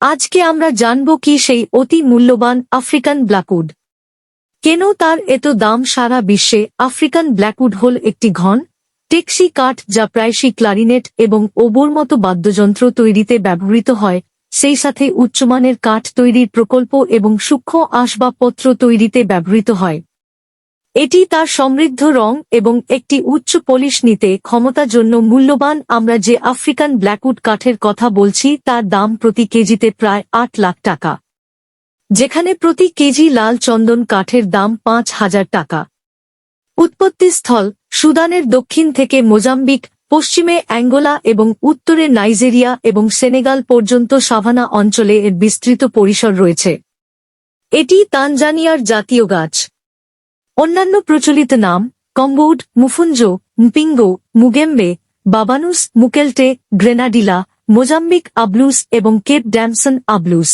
আজকে আমরা জানব কি সেই অতি মূল্যবান আফ্রিকান ব্ল্যাকউড। কেন তার এত দাম সারা বিশ্বে আফ্রিকান ব্ল্যাকউড হল একটি ঘন, টেক্সি কাঠ যা প্রায়শই ক্লারিনেট এবং ওবোর মতো বাদ্যযন্ত্র তৈরিতে ব্যবহৃত হয়, সেই সাথে উচ্চমানের কাঠ তৈরির প্রকল্প এবং সূক্ষ্ম আসবাবপত্র তৈরিতে ব্যবহৃত হয়। এটি তার সমৃদ্ধ রং এবং একটি উচ্চ পলিশ নিতে ক্ষমতা জন্য মূল্যবান। আমরা যে আফ্রিকান ব্ল্যাকউড কাঠের কথা বলছি, তার দাম প্রতি কেজিতে প্রায় আট লাখ টাকা। যেখানে প্রতি কেজি লাল চন্দন কাঠের দাম পাঁচ হাজার টাকা। উৎপত্তিস্থল সুদানের দক্ষিণ থেকে মোজাম্বিক, পশ্চিমে অ্যাঙ্গোলা এবং উত্তরে নাইজেরিয়া এবং সেনেগাল পর্যন্ত সাভানা অঞ্চলে এর বিস্তৃত পরিসর রয়েছে। এটি তানজানিয়ার জাতীয় গাছ। অন্যান্য প্রচলিত নাম, কম্বোড, মুফুঞ্জো, ম্পিঙ্গো, মুগেম্বে, বাবানুস, মুকেলটে, গ্রেনাডিলা, মোজাম্বিক আবলুস এবং কেপ ড্যামসন আবলুস।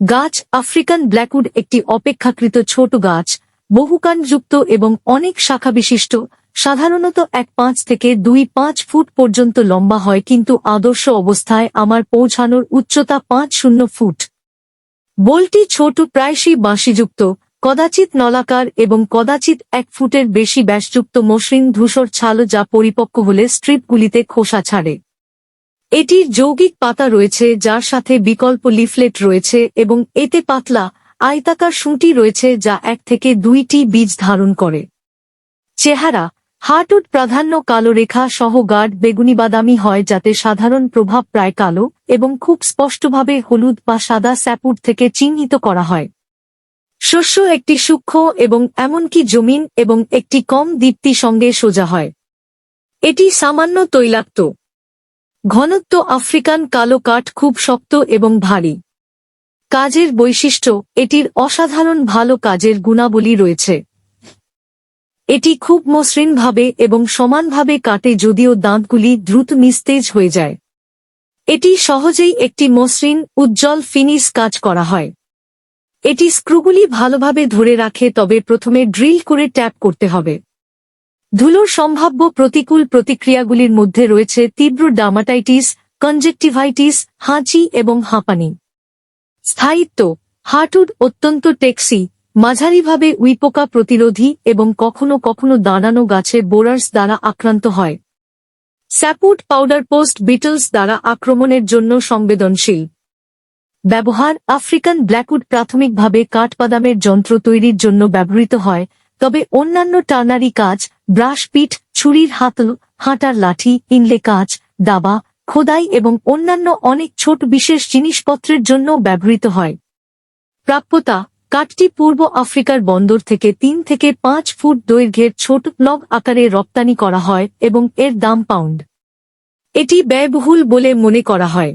গাছ, আফ্রিকান ব্ল্যাকউড একটি অপেক্ষাকৃত ছোট গাছ বহুকাণ্ডযুক্ত এবং অনেক শাখা বিশিষ্ট সাধারণত এক পাঁচ থেকে দুই পাঁচ ফুট পর্যন্ত লম্বা হয় কিন্তু আদর্শ অবস্থায় আমার পৌঁছানোর উচ্চতা পাঁচ শূন্য ফুট। বোলটি ছোট, প্রায়শই বাঁশিযুক্ত কদাচিৎ নলাকার এবং কদাচিৎ এক ফুটের বেশি ব্যাসযুক্ত মসৃণ ধূসর ছাল যা পরিপক্ক হলে স্ট্রিপগুলিতে খোসা ছাড়ে। এটির যৌগিক পাতা রয়েছে, যার সাথে বিকল্প লিফলেট রয়েছে এবং এতে পাতলা, আয়তাকার শুঁটি রয়েছে যা এক থেকে দুইটি বীজ ধারণ করে। চেহারা হার্টউড প্রাধান্য কালো রেখা সহ গাঢ় বেগুনি বাদামি হয় যাতে সাধারণ প্রভাব প্রায় কালো এবং খুব স্পষ্টভাবে হলুদ বা সাদা স্যাপুট থেকে চিহ্নিত করা হয়। শস্য একটি সূক্ষ্ম এবং এমনকি জমিন এবং একটি কম দীপ্তি সঙ্গে সোজা হয়। এটি সামান্য তৈলাক্ত। ঘনত্ব আফ্রিকান কালো কাঠ খুব শক্ত এবং ভারী। কাজের বৈশিষ্ট্য, এটির অসাধারণ ভালো কাজের গুণাবলী রয়েছে। এটি খুব মসৃণভাবে এবং সমানভাবে কাটে যদিও দাঁতগুলি দ্রুত নিস্তেজ হয়ে যায়। এটি সহজেই একটি মসৃণ, উজ্জ্বল ফিনিশ কাজ করা হয়। এটি স্ক্রুগুলি ভালোভাবে ধরে রাখে, তবে প্রথমে ড্রিল করে ট্যাপ করতে হবে। ধুলোর সম্ভাব্য প্রতিকূল প্রতিক্রিয়াগুলির মধ্যে রয়েছে তীব্র ডামাটাইটিস কনজেক্টিভাইটিস, হাঁচি এবং হাঁপানি। স্থায়িত্ব হার্টউড অত্যন্ত টেক্সি, মাঝারিভাবে উইপোকা প্রতিরোধী এবং কখনো কখনো দাঁড়ানো গাছে বোরার্স দ্বারা আক্রান্ত হয়। স্যাপুট পাউডার পোস্ট বিটলস দ্বারা আক্রমণের জন্য সংবেদনশীল। ব্যবহার আফ্রিকান ব্ল্যাকউড প্রাথমিকভাবে কাঠবাদামের যন্ত্র তৈরির জন্য ব্যবহৃত হয়, তবে অন্যান্য টার্নারি কাজ, ব্রাশ পিঠ, ছুরির হাতল, হাঁটার লাঠি, ইনলে কাজ দাবা, খোদাই এবং অন্যান্য অনেক ছোট বিশেষ জিনিসপত্রের জন্য ব্যবহৃত হয়। প্রাপ্যতা, কাঠটি পূর্ব আফ্রিকার বন্দর থেকে তিন থেকে পাঁচ ফুট দৈর্ঘ্যের ছোট লগ আকারে রপ্তানি করা হয় এবং এর দাম পাউন্ড। এটি ব্যয়বহুল বলে মনে করা হয়।